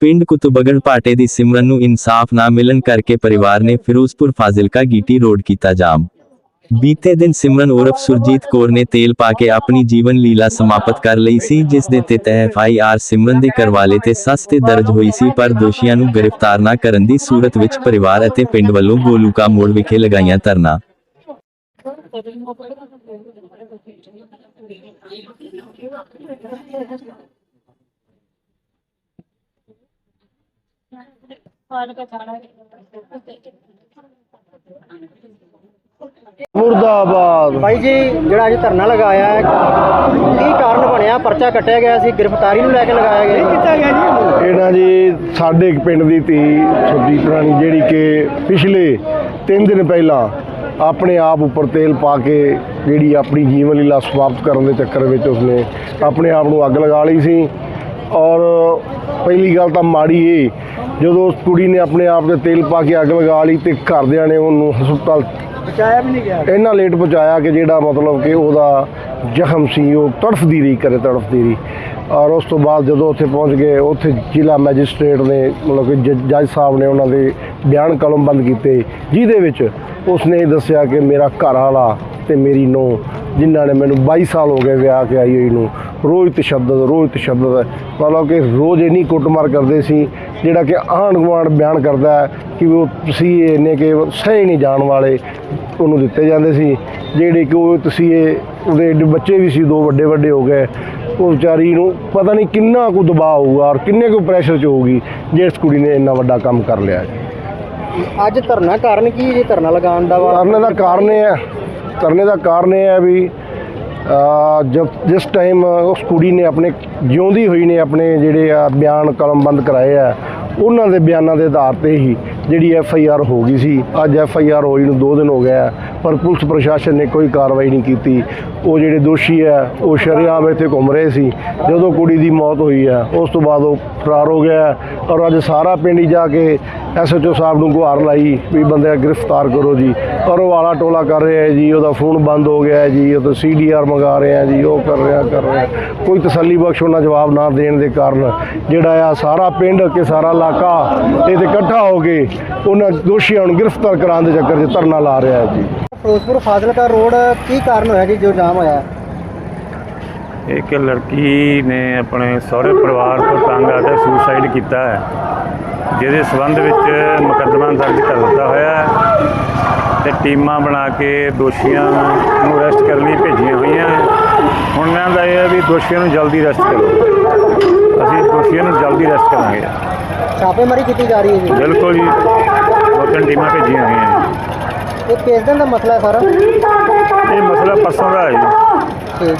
ਪਿੰਡ ਕੁਤਬਗੜ ਪਾਟੇ ਦੀ ਸਿਮਰਨ ਨੂੰ ਇਨਸਾਫ ਨਾ ਮਿਲਣ ਕਰਕੇ ਪਰਿਵਾਰ ਨੇ ਫਿਰੋਜ਼ਪੁਰ ਫਾਜ਼ਿਲਕਾ ਗੀਟੀ ਰੋਡ ਕੀਤਾ ਜਾਮ। ਬੀਤੇ ਦਿਨ ਸਿਮਰਨ ਉਰਫ ਸੁਰਜੀਤ ਕੌਰ ਨੇ ਤੇਲ ਪਾ ਕੇ ਆਪਣੀ ਜੀਵਨ ਲੀਲਾ ਸਮਾਪਤ ਕਰ ਲਈ ਸੀ, ਜਿਸ ਦੇ ਤਹਿਤ ਐਫ ਆਰ ਸਿਮਰਨ ਦੇ ਕਰਵਾਲੇ ਤੇ ਸੱਸ ਤੇ ਦਰਜ ਹੋਈ ਸੀ, ਪਰ ਦੋਸ਼ੀਆਂ ਨੂੰ ਗ੍ਰਿਫਤਾਰ ਨਾ ਕਰਨ ਦੀ ਸੂਰਤ ਵਿੱਚ ਪਰਿਵਾਰ ਅਤੇ ਪਿੰਡ ਵੱਲੋਂ ਗੋਲੂਕਾ ਮੋੜ ਵਿਖੇ ਲਗਾਈਆਂ ਧਰਨਾ। ਮੁਰਦਾਬਾਦ। ਭਾਈ ਜੀ ਜਿਹੜਾ ਅੱਜ ਧਰਨਾ ਲਗਾਇਆ ਹੈ ਕੀ ਕਾਰਨ ਬਣਿਆ? ਪਰਚਾ ਕੱਟਿਆ ਗਿਆ ਸੀ ਗ੍ਰਿਫਤਾਰੀ ਨੂੰ ਲੈ ਕੇ ਲਗਾਇਆ ਗਿਆ। ਕੀਤਾ ਗਿਆ ਜੀ ਇਹਨਾਂ? ਜੀ ਸਾਡੇ ਇੱਕ ਪਿੰਡ ਦੀ ਧੀ ਸੁਰਜੀਤ ਰਾਣੀ ਜਿਹੜੀ ਕਿ ਪਿਛਲੇ 3 ਦਿਨ ਪਹਿਲਾਂ ਆਪਣੇ ਆਪ ਉੱਪਰ ਤੇਲ ਪਾ ਕੇ ਜਿਹੜੀ ਆਪਣੀ ਜੀਵਨ ਲੀਲਾ ਸਮਾਪਤ ਕਰਨ ਦੇ ਚੱਕਰ ਵਿੱਚ ਉਸਨੇ ਆਪਣੇ ਆਪ ਨੂੰ ਅੱਗ ਲਗਾ ਲਈ ਸੀ। ਔਰ ਪਹਿਲੀ ਗੱਲ ਤਾਂ ਮਾੜੀ ਇਹ ਜਦੋਂ ਉਸ ਕੁੜੀ ਨੇ ਆਪਣੇ ਆਪ ਤੇ ਤੇਲ ਪਾ ਕੇ ਅੱਗ ਲਗਾ ਲਈ ਤੇ ਘਰਦਿਆਂ ਨੇ ਉਹਨੂੰ ਹਸਪਤਾਲ ਬਚਾਇਆ ਵੀ ਨਹੀਂ ਗਿਆ? ਇੰਨਾ ਲੇਟ ਪਹੁੰਚਾਇਆ ਕਿ ਜਿਹੜਾ ਮਤਲਬ ਕਿ ਉਹਦਾ ਜ਼ਖਮ ਸੀ ਉਹ ਤੜਫਦੀ ਰਹੀ ਕਰੇ ਤੜਫਦੀ ਰਹੀ। ਔਰ ਉਸ ਤੋਂ ਬਾਅਦ ਜਦੋਂ ਉੱਥੇ ਪਹੁੰਚ ਗਏ ਉੱਥੇ ਜ਼ਿਲ੍ਹਾ ਮੈਜਿਸਟ੍ਰੇਟ ਨੇ ਮਤਲਬ ਕਿ ਜੱਜ ਸਾਹਿਬ ਨੇ ਉਹਨਾਂ ਦੇ ਬਿਆਨ ਕਲਮਬੰਦ ਕੀਤੇ। ਜਿਹਦੇ ਵਿੱਚ ਉਸਨੇ ਇਹ ਦੱਸਿਆ ਕਿ ਮੇਰਾ ਘਰ ਵਾਲਾ ਤੇ ਮੇਰੀ ਨੂੰਹ ਜਿਨ੍ਹਾਂ ਨੇ ਮੈਨੂੰ 22 ਸਾਲ ਹੋ ਗਏ ਵਿਆਹ ਕੇ ਆਈ ਹੋਈ ਨੂੰ। ਰੋਜ਼ ਤਸ਼ੱਦਦ ਰੋਜ਼ ਤਸ਼ੱਦਦ ਮਤਲਬ ਕਿ ਰੋਜ਼ ਇੰਨੀ ਕੁੱਟਮਾਰ ਕਰਦੇ ਸੀ ਜਿਹੜਾ ਕਿ ਆਂਢ ਗੁਆਂਢ ਬਿਆਨ ਕਰਦਾ ਹੈ ਕਿ ਉਹ ਤੁਸੀਂ ਇਹਨੇ ਕਿ ਸਹੀ ਨਹੀਂ ਜਾਣ ਵਾਲੇ ਉਹਨੂੰ ਦਿੱਤੇ ਜਾਂਦੇ ਸੀ। ਜਿਹੜੇ ਕਿ ਉਹ ਤੁਸੀਂ ਇਹ ਉਹਦੇ ਬੱਚੇ ਵੀ ਸੀ ਦੋ ਵੱਡੇ ਵੱਡੇ ਹੋ ਗਏ। ਉਹ ਵਿਚਾਰੀ ਨੂੰ ਪਤਾ ਨਹੀਂ ਕਿੰਨਾ ਕੁ ਦਬਾਅ ਹੋਊਗਾ ਔਰ ਕਿੰਨੇ ਕੁ ਪ੍ਰੈਸ਼ਰ ਚ ਹੋਊਗੀ ਜਿਸ ਕੁੜੀ ਨੇ ਇੰਨਾ ਵੱਡਾ ਕੰਮ ਕਰ ਲਿਆ। ਅੱਜ ਧਰਨਾ ਕਾਰਨ ਕੀ ਜੀ? ਧਰਨਾ ਲਗਾਉਣ ਦਾ ਵਾ ਕਰਨੇ ਦਾ ਕਾਰਨ ਇਹ ਹੈ ਕਰਨੇ ਦਾ ਕਾਰਨ ਇਹ ਹੈ ਵੀ ਅ, ਜਿਸ ਟਾਈਮ ਉਸ ਕੁੜੀ ਨੇ ਆਪਣੇ ਜਿਉਂਦੀ ਹੋਈ ਨੇ ਆਪਣੇ ਜਿਹੜੇ ਆ ਬਿਆਨ ਕਲਮਬੰਦ ਕਰਾਏ ਆ ਉਹਨਾਂ ਦੇ ਬਿਆਨਾਂ ਦੇ ਆਧਾਰ ਤੇ ਹੀ ਜਿਹੜੀ ਐਫ ਆਈ ਆਰ ਹੋ ਗਈ ਸੀ। ਅੱਜ ਐਫ ਆਈ ਆਰ ਹੋਈ ਨੂੰ 2 ਦਿਨ ਹੋ ਗਿਆ ਪਰ ਪੁਲਿਸ ਪ੍ਰਸ਼ਾਸਨ ਨੇ ਕੋਈ ਕਾਰਵਾਈ ਨਹੀਂ ਕੀਤੀ। ਉਹ ਜਿਹੜੇ ਦੋਸ਼ੀ ਹੈ ਉਹ ਸ਼ਰੇਆਮ ਇੱਥੇ ਘੁੰਮ ਰਹੇ ਸੀ। ਜਦੋਂ ਕੁੜੀ ਦੀ ਮੌਤ ਹੋਈ ਹੈ ਉਸ ਤੋਂ ਬਾਅਦ ਉਹ ਫਰਾਰ ਹੋ ਗਿਆ ਔਰ ਅੱਜ ਸਾਰਾ ਪਿੰਡ ਜਾ ਕੇ ਐਸਐਚਓ ਸਾਹਿਬ ਨੂੰ ਗੁਹਾਰ ਲਾਈ ਵੀ ਬੰਦੇ ਗ੍ਰਿਫਤਾਰ ਕਰੋ ਜੀ। ਔਰ ਉਹ ਆਲਾ ਟੋਲਾ ਕਰ ਰਿਹਾ ਹੈ ਜੀ ਉਹਦਾ ਫੋਨ ਬੰਦ ਹੋ ਗਿਆ ਹੈ ਜੀ ਉਹ ਤਾਂ ਸੀਡੀਆਰ ਮੰਗਾ ਰਹੇ ਆ ਜੀ ਉਹ ਕਰ ਰਿਹਾ ਕਰ ਰਿਹਾ ਕੋਈ ਤਸੱਲੀ ਬਖਸ਼ ਉਹਨਾਂ ਜਵਾਬ ਨਾ ਦੇਣ ਦੇ ਕਾਰਨ ਜਿਹੜਾ ਆ ਸਾਰਾ ਪਿੰਡ ਕੇ ਸਾਰਾ ਇਲਾਕਾ ਇਹ ਤੇ ਇਕੱਠਾ ਹੋ ਕੇ ਉਹਨਾਂ ਦੋਸ਼ੀਆਂ ਨੂੰ ਗ੍ਰਿਫਤਾਰ ਕਰਾਉਣ ਦੇ ਚੱਕਰ 'ਚ ਧਰਨਾ ਲਾ ਰਿਹਾ ਹੈ ਜੀ। ਫਿਰੋਜ਼ਪੁਰ ਫਾਜ਼ਿਲਕਾ ਰੋਡ ਕੀ ਕਾਰਨ ਹੋਇਆ ਜੀ ਜੋ ਜਾਮ ਹੋਇਆ? ਇੱਕ ਲੜਕੀ ਨੇ ਆਪਣੇ ਸਹੁਰੇ ਪਰਿਵਾਰ ਤੋਂ ਤੰਗ ਆ ਕੇ ਸੁਸਾਈਡ ਕੀਤਾ ਹੈ। ਜਿਹਦੇ ਸਬੰਧ ਵਿੱਚ ਮੁਕੱਦਮਾ ਦਰਜ ਕਰ ਦਿੱਤਾ ਹੋਇਆ ਹੈ ਤੇ ਟੀਮਾਂ ਬਣਾ ਕੇ ਦੋਸ਼ੀਆਂ ਨੂੰ ਅਰੈਸਟ ਕਰਨ ਲਈ ਭੇਜੀਆਂ ਹੋਈਆਂ। ਹੁਣ ਇਹਨਾਂ ਦਾ ਇਹ ਹੈ ਵੀ ਦੋਸ਼ੀਆਂ ਨੂੰ ਜਲਦੀ ਅਰੈਸਟ ਕਰੋ। ਅਸੀਂ ਦੋਸ਼ੀਆਂ ਨੂੰ ਜਲਦੀ ਅਰੈਸਟ ਕਰਾਂਗੇ। ਛਾਪੇਮਾਰੀ ਕੀਤੀ ਜਾ ਰਹੀ ਹੈ ਜੀ। ਬਿਲਕੁਲ ਜੀ। ਦੋ ਤਿੰਨ ਟੀਮਾਂ ਭੇਜੀਆਂ ਹੋਈਆਂ। ਇਹ ਕਿਸ ਦਿਨ ਦਾ ਮਸਲਾ ਹੈ ਸਾਰਾ? ਇਹ ਮਸਲਾ ਪਰਸੋਂ ਦਾ ਹੈ ਜੀ।